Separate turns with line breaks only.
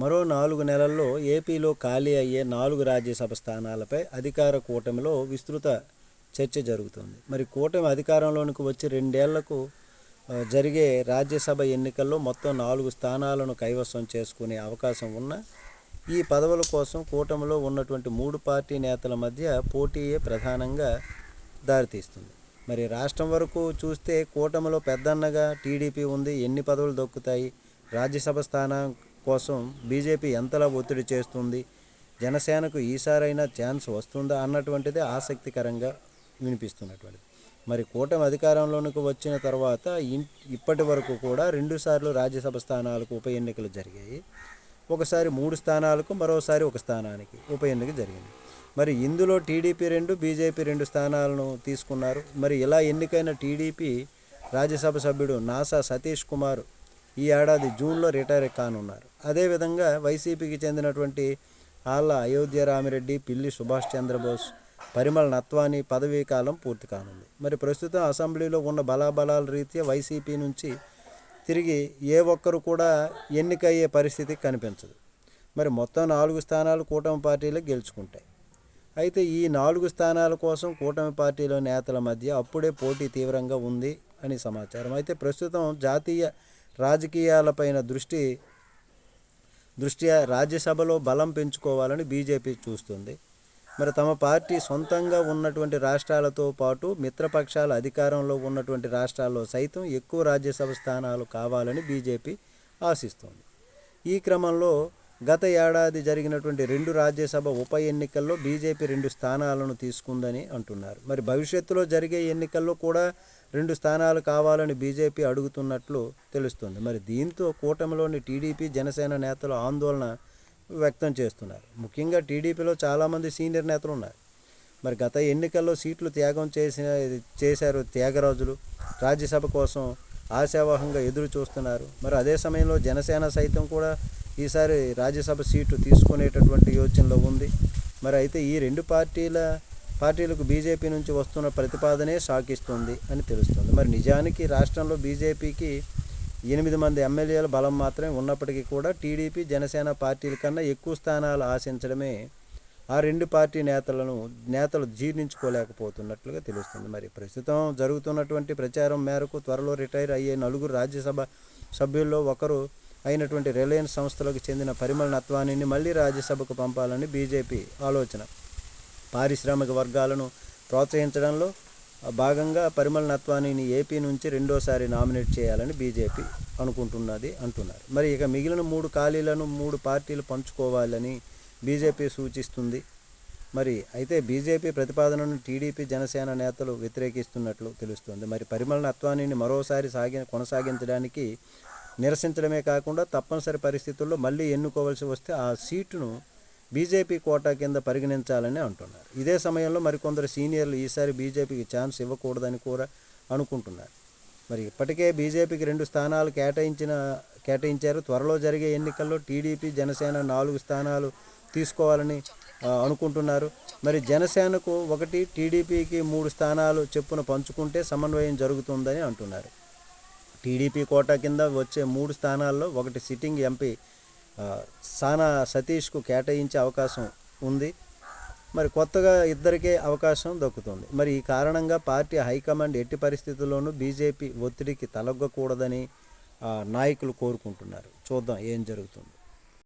మరో నాలుగు నెలల్లో ఏపీలో ఖాళీ అయ్యే నాలుగు రాజ్యసభ స్థానాలపై అధికార కూటమిలో విస్తృత చర్చ జరుగుతుంది. మరి కూటమి అధికారంలోనికి వచ్చి రెండేళ్ళకు జరిగే రాజ్యసభ ఎన్నికల్లో మొత్తం నాలుగు స్థానాలను కైవసం చేసుకునే అవకాశం ఉన్న ఈ పదవుల కోసం కూటమిలో ఉన్నటువంటి మూడు పార్టీ నేతల మధ్య పోటీయే ప్రధానంగా దారితీస్తుంది. మరి రాష్ట్రం వరకు చూస్తే కూటమిలో పెద్దన్నగా టీడీపీ ఉంది ఎన్ని పదవులు దొక్కుతాయి రాజ్యసభ స్థానం కోసం బీజేపీ ఎంతలా ఒత్తిడి చేస్తుంది? జనసేనకు ఈసారైనా ఛాన్స్ వస్తుందా అన్నటువంటిది ఆసక్తికరంగా వినిపిస్తున్నటువంటిది. మరి కూటమి అధికారంలోనికి వచ్చిన తర్వాత ఇప్పటి వరకు కూడా రెండుసార్లు రాజ్యసభ స్థానాలకు ఉప ఎన్నికలు జరిగాయి. ఒకసారి మూడు స్థానాలకు మరోసారి ఒక స్థానానికి ఉప ఎన్నిక జరిగింది. మరి ఇందులో టీడీపీ రెండు బీజేపీ రెండు స్థానాలను తీసుకున్నారు. మరి ఇలా ఎన్నికైన టీడీపీ రాజ్యసభ సభ్యుడు నాసా సతీష్ కుమార్ ఈ ఏడాది జూన్లో రిటైర్ కానున్నారు. అదేవిధంగా వైసీపీకి చెందినటువంటి ఆళ్ళ అయోధ్య రామిరెడ్డి పిల్లి సుభాష్ చంద్రబోస్ పరిమళ నత్వాని పదవీ కాలం పూర్తి కానుంది. మరి ప్రస్తుతం అసెంబ్లీలో ఉన్న బలాబలాల రీత్యా వైసీపీ నుంచి తిరిగి ఏ ఒక్కరు కూడా ఎన్నికయ్యే పరిస్థితి కనిపించదు. మరి మొత్తం నాలుగు స్థానాలు కూటమి పార్టీలు గెలుచుకుంటాయి. అయితే ఈ నాలుగు స్థానాల కోసం కూటమి పార్టీలో నేతల మధ్య అప్పుడే పోటీ తీవ్రంగా ఉంది అని సమాచారం. అయితే ప్రస్తుతం జాతీయ రాజకీయాలపైన దృష్టి దృష్ట్యా రాజ్యసభలో బలం పెంచుకోవాలని బీజేపీ చూస్తుంది. మరి తమ పార్టీ సొంతంగా ఉన్నటువంటి రాష్ట్రాలతో పాటు మిత్రపక్షాల అధికారంలో ఉన్నటువంటి రాష్ట్రాల్లో సైతం ఎక్కువ రాజ్యసభ స్థానాలు కావాలని బీజేపీ ఆశిస్తోంది. ఈ క్రమంలో గత ఏడాది జరిగినటువంటి రెండు రాజ్యసభ ఉప ఎన్నికల్లో బీజేపీ రెండు స్థానాలను తీసుకుందని అంటున్నారు. మరి భవిష్యత్తులో జరిగే ఎన్నికల్లో కూడా రెండు స్థానాలు కావాలని బీజేపీ అడుగుతున్నట్లు తెలుస్తుంది. మరి దీంతో కూటమిలోని టీడీపీ జనసేన నేతలు ఆందోళన వ్యక్తం చేస్తున్నారు. ముఖ్యంగా టీడీపీలో చాలామంది సీనియర్ నేతలు ఉన్నారు. మరి గత ఎన్నికల్లో సీట్లు త్యాగం చేసిన చేశారు త్యాగరాజులు. రాజ్యసభ కోసం ఆశావాహంగా ఎదురు చూస్తున్నారు. మరి అదే సమయంలో జనసేన సైతం కూడా ఈసారి రాజ్యసభ సీటు తీసుకునేటటువంటి యోచనలో ఉంది. మరి అయితే ఈ రెండు పార్టీల పార్టీలకు బీజేపీ నుంచి వస్తున్న ప్రతిపాదనే షాకిస్తుంది అని తెలుస్తుంది. మరి నిజానికి రాష్ట్రంలో బీజేపీకి ఎనిమిది మంది ఎమ్మెల్యేల బలం మాత్రమే ఉన్నప్పటికీ కూడా టీడీపీ జనసేన పార్టీల కన్నా ఎక్కువ స్థానాలు ఆశించడమే ఆ రెండు పార్టీ నేతలను నేతలు జీర్ణించుకోలేకపోతున్నట్లుగా తెలుస్తుంది. మరి ప్రస్తుతం జరుగుతున్నటువంటి ప్రచారం మేరకు త్వరలో రిటైర్ అయ్యే నలుగురు రాజ్యసభ సభ్యుల్లో ఒకరు అయినటువంటి రిలయన్స్ సంస్థలకు చెందిన పరిమళ నత్వానిని మళ్ళీ రాజ్యసభకు పంపాలని బీజేపీ ఆలోచన. పారిశ్రామిక వర్గాలను ప్రోత్సహించడంలో భాగంగా పరిమళ నత్వానిని ఏపీ నుంచి రెండోసారి నామినేట్ చేయాలని బీజేపీ అనుకుంటున్నది అంటున్నారు. మరి ఇక మిగిలిన మూడు ఖాళీలను మూడు పార్టీలు పంచుకోవాలని బీజేపీ సూచిస్తుంది. మరి అయితే బీజేపీ ప్రతిపాదనను టీడీపీ జనసేన నేతలు వ్యతిరేకిస్తున్నట్లు తెలుస్తుంది. మరి పరిమళ నత్వానిని మరోసారి సాగి కొనసాగించడానికి నిరసించడమే కాకుండా తప్పనిసరి పరిస్థితుల్లో మళ్ళీ ఎన్నుకోవాల్సి వస్తే ఆ సీటును బీజేపీ కోటా కింద పరిగణించాలని అంటున్నారు. ఇదే సమయంలో మరికొందరు సీనియర్లు ఈసారి బీజేపీకి ఛాన్స్ ఇవ్వకూడదని కూడా అనుకుంటున్నారు. మరి ఇప్పటికే బీజేపీకి రెండు స్థానాలు కేటాయించిన కేటాయించారు. త్వరలో జరిగే ఎన్నికల్లో టీడీపీ జనసేన నాలుగు స్థానాలు తీసుకోవాలని అనుకుంటున్నారు. మరి జనసేనకు ఒకటి టీడీపీకి మూడు స్థానాలు చెప్పున పంచుకుంటే సమన్వయం జరుగుతుందని అంటున్నారు. టీడీపీ కోటా కింద వచ్చే మూడు స్థానాల్లో ఒకటి సిట్టింగ్ ఎంపీ సానా సతీష్కు కేటాయించే అవకాశం ఉంది. మరి కొత్తగా ఇద్దరికే అవకాశం దక్కుతుంది. మరి ఈ కారణంగా పార్టీ హైకమాండ్ ఎట్టి పరిస్థితుల్లోనూ బీజేపీ ఒత్తిడికి తలగ్గకూడదని నాయకులు కోరుకుంటున్నారు. చూద్దాం ఏం జరుగుతుంది.